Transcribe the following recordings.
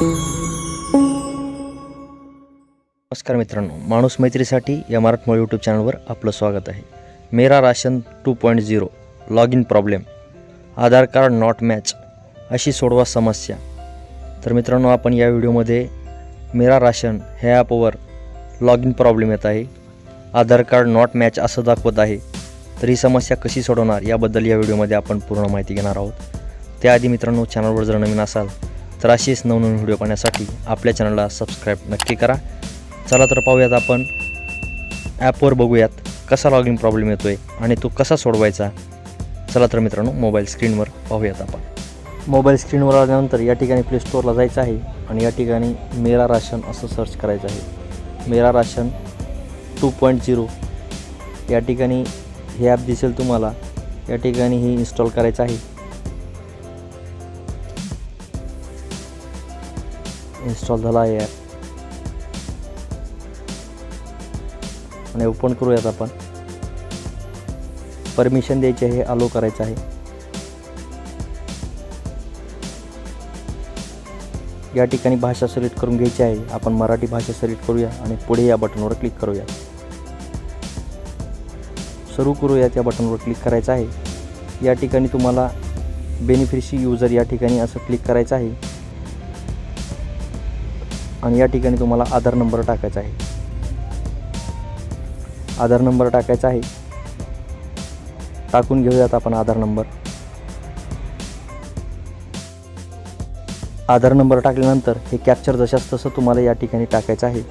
नमस्कार मित्रांनो माणूस मैत्रीसाठी या मराठमोळी यूट्यूब चॅनलवर आपलं स्वागत आहे. Mera ration two point zero log in problem Aadhaar card not match अशी सोडवा समस्या. तर मित्रांनो आपण या व्हिडिओमध्ये मेरा राशन ह्या ॲपवर लॉग इन प्रॉब्लेम येत आहे. आधार कार्ड नॉट मॅच असं दाखवत आहे. तर ही समस्या कशी सोडवणार याबद्दल या व्हिडिओमध्ये आपण पूर्ण माहिती घेणार आहोत. त्याआधी मित्रांनो चॅनलवर जर नवीन असाल तर असेच नवनवीन व्हिडिओ पाहण्यासाठी आपल्या चॅनलला सबस्क्राईब नक्की करा. चला तर पाहूयात आपण. ॲपवर बघूयात कसा लॉग इन प्रॉब्लेम येतो आहे आणि तो कसा सोडवायचा. चला तर मित्रांनो मोबाईल स्क्रीनवर पाहूयात आपण. मोबाईल स्क्रीनवर आल्यानंतर या ठिकाणी प्ले स्टोअरला जायचं आहे आणि या ठिकाणी मेरा राशन असं सर्च करायचं आहे. मेरा राशन टू पॉईंट झिरो या ठिकाणी हे ॲप दिसेल तुम्हाला. या ठिकाणी हे इन्स्टॉल करायचं आहे. इन्स्टॉल झाला आहे. ॲप आणि ओपन करूयात आपण. परमिशन द्यायची आहे अलो करायचं आहे. या ठिकाणी भाषा सिलेक्ट करून घ्यायची आहे. आपण मराठी भाषा सिलेक्ट करूया आणि पुढे या बटनवर क्लिक करूया. सुरू करूया त्या बटनवर क्लिक करायचं आहे. या ठिकाणी तुम्हाला बेनिफिशरी युजर या ठिकाणी असं क्लिक करायचं आहे. आणि या ठिकाणी तुम्हाला आधार नंबर टाकायचा आहे. आधार नंबर टाकायचा आहे. टाकून घेऊयात आपण आधार नंबर. आधार नंबर टाकल्यानंतर हे कॅप्चर जशाच तसं तुम्हाला या ठिकाणी टाकायचं आहे.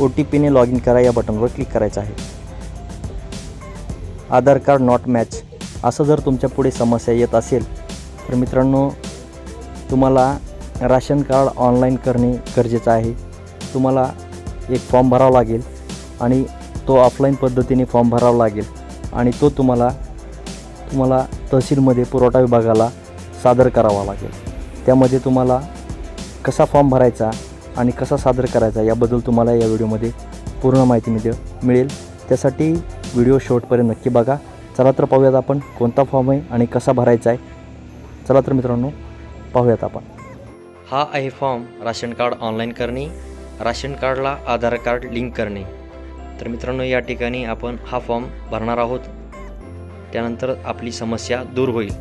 ओ टी पीने लॉग इन करा या बटनवर क्लिक करायचं आहे. आधार कार्ड नॉट मॅच असं जर तुमच्यापुढे समस्या येत असेल तर मित्रांनो तुम्हाला राशन कार्ड ऑनलाईन करणे गरजेचं आहे. तुम्हाला एक फॉर्म भरावा लागेल आणि तो ऑफलाईन पद्धतीने फॉर्म भरावा लागेल आणि तो तुम्हाला तुम्हाला तहसीलमध्ये पुरवठा विभागाला सादर करावा लागेल. त्यामध्ये तुम्हाला कसा फॉर्म भरायचा आणि कसा सादर करायचा याबद्दल तुम्हाला या व्हिडिओमध्ये पूर्ण माहिती मिळ मिळेल. त्यासाठी व्हिडिओ शेवटपर्यंत नक्की बघा. चला तर पाहूयात आपण कोणता फॉर्म आहे आणि कसा भरायचा आहे. चला तर मित्रांनो पाहूयात आपण. हा आहे फॉर्म राशन कार्ड ऑनलाईन करणे राशन कार्डला आधार कार्ड लिंक करणे. तर मित्रांनो या ठिकाणी आपण हा फॉर्म भरणार आहोत. त्यानंतर आपली समस्या दूर होईल.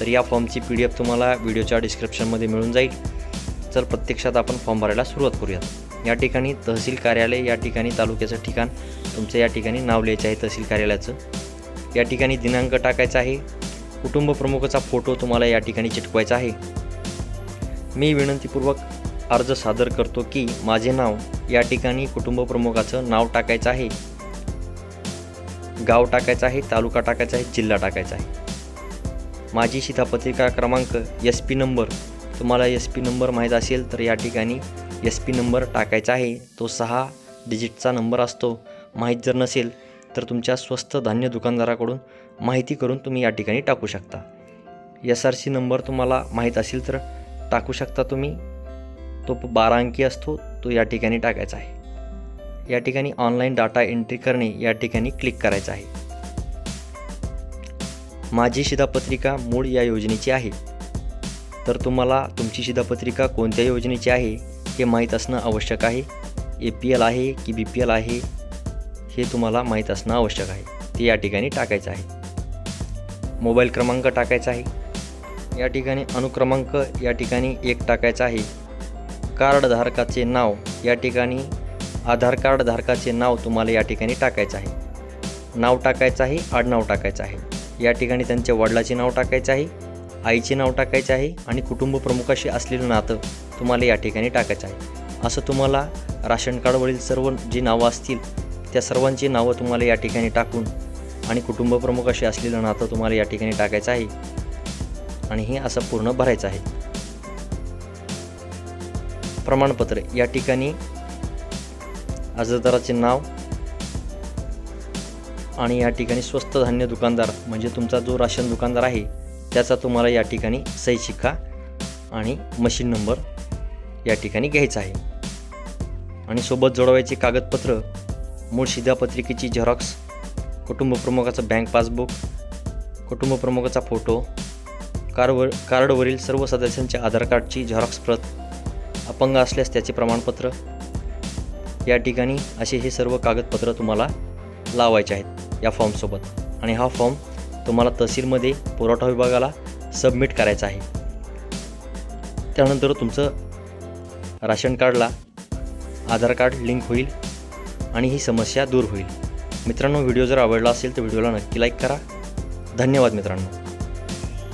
तर या फॉर्मची पी डी एफ तुम्हाला व्हिडिओच्या डिस्क्रिप्शनमध्ये मिळून जाईल. तर प्रत्यक्षात आपण फॉर्म भरायला सुरुवात करूयात. या ठिकाणी तहसील कार्यालय या ठिकाणी तालुक्याचं ठिकाण. तुमचं या ठिकाणी नाव लिहायचं आहे तहसील कार्यालयाचं. या ठिकाणी दिनांक टाकायचा आहे. कुटुंब प्रमुखाचा फोटो तुम्हाला या ठिकाणी चिटकवायचा आहे. मी विनंतीपूर्वक अर्ज सादर करतो की माझे नाव या ठिकाणी कुटुंब प्रमुखाचं नाव टाकायचं आहे. गाव टाकायचं आहे तालुका टाकायचा आहे जिल्हा टाकायचा आहे. माझी शिधापत्रिका क्रमांक एस पी नंबर तुम्हाला एस पी नंबर माहीत असेल तर या ठिकाणी एस पी नंबर टाकायचा आहे. तो सहा डिजिटचा नंबर असतो. माहीत जर नसेल तर तुमच्या स्वस्त धान्य दुकानदाराकडून माहिती करून तुम्ही या ठिकाणी टाकू शकता. एस आर सी नंबर तुम्हाला माहीत असेल तर टाकू शकता तुम्ही. तो बारा अंकी असतो तो या ठिकाणी टाकायचा आहे. या ठिकाणी ऑनलाईन डाटा एंट्री करणे या ठिकाणी क्लिक करायचं आहे. माझी शिधापत्रिका मूळ या योजनेची आहे. तर तुम्हाला तुमची शिधापत्रिका कोणत्या योजनेची आहे? हे माहीत असणं आवश्यक आहे. ए पी एल आहे की बी पी एल आहे हे तुम्हाला माहीत असणं आवश्यक आहे. ते या ठिकाणी टाकायचं आहे. मोबाईल क्रमांक टाकायचा आहे. या ठिकाणी अनुक्रमांक या ठिकाणी एक टाकायचा आहे. कार्डधारकाचे नाव या ठिकाणी आधार कार्ड धारकाचे नाव तुम्हाला या ठिकाणी टाकायचं आहे. नाव टाकायचं आहे आडनाव टाकायचं आहे. या ठिकाणी त्यांच्या वडिलाचे नाव टाकायचं आहे. आईचे नाव टाकायचे आहे आणि कुटुंब प्रमुखाशी असलेलं नातं तुम्हाला या ठिकाणी टाकायचं आहे. असं तुम्हाला राशन कार्डवरील सर्व जी नावं असतील त्या सर्वांची नावं तुम्हाला या ठिकाणी टाकून आणि कुटुंब प्रमुखाशी असलेलं नातं तुम्हाला या ठिकाणी टाकायचं आहे. आणि हे असं पूर्ण भरायचं आहे. प्रमाणपत्र या ठिकाणी अर्जदाराचे नाव आणि या ठिकाणी स्वस्त धान्य दुकानदार म्हणजे तुमचा जो राशन दुकानदार आहे त्याचा तुम्हाला या ठिकाणी सही शिक्का आणि मशीन नंबर या ठिकाणी घ्यायचा आहे. आणि सोबत जोडवायचे कागदपत्र मूळ शिधापत्रिकेची झेरॉक्स कुटुंब प्रमुखाचं बँक पासबुक कुटुंब प्रमुखाचा फोटो कारवर कार्डवरील सर्व सदस्यांच्या आधार कार्डची झेरॉक्स प्रत अपंग असल्यास त्याचे प्रमाणपत्र या ठिकाणी असे हे सर्व कागदपत्र तुम्हाला लावायचे आहेत या फॉर्मसोबत आणि हा फॉर्म तुम्हाला तहसीलमध्ये पुरवठा विभागाला सबमिट करायचा आहे. त्यानंतर तुमचं राशन कार्डला आधार कार्ड लिंक होईल आणि ही समस्या दूर होईल. मित्रांनो व्हिडिओ जर आवडला असेल तर व्हिडिओला नक्की लाईक करा. धन्यवाद मित्रांनो.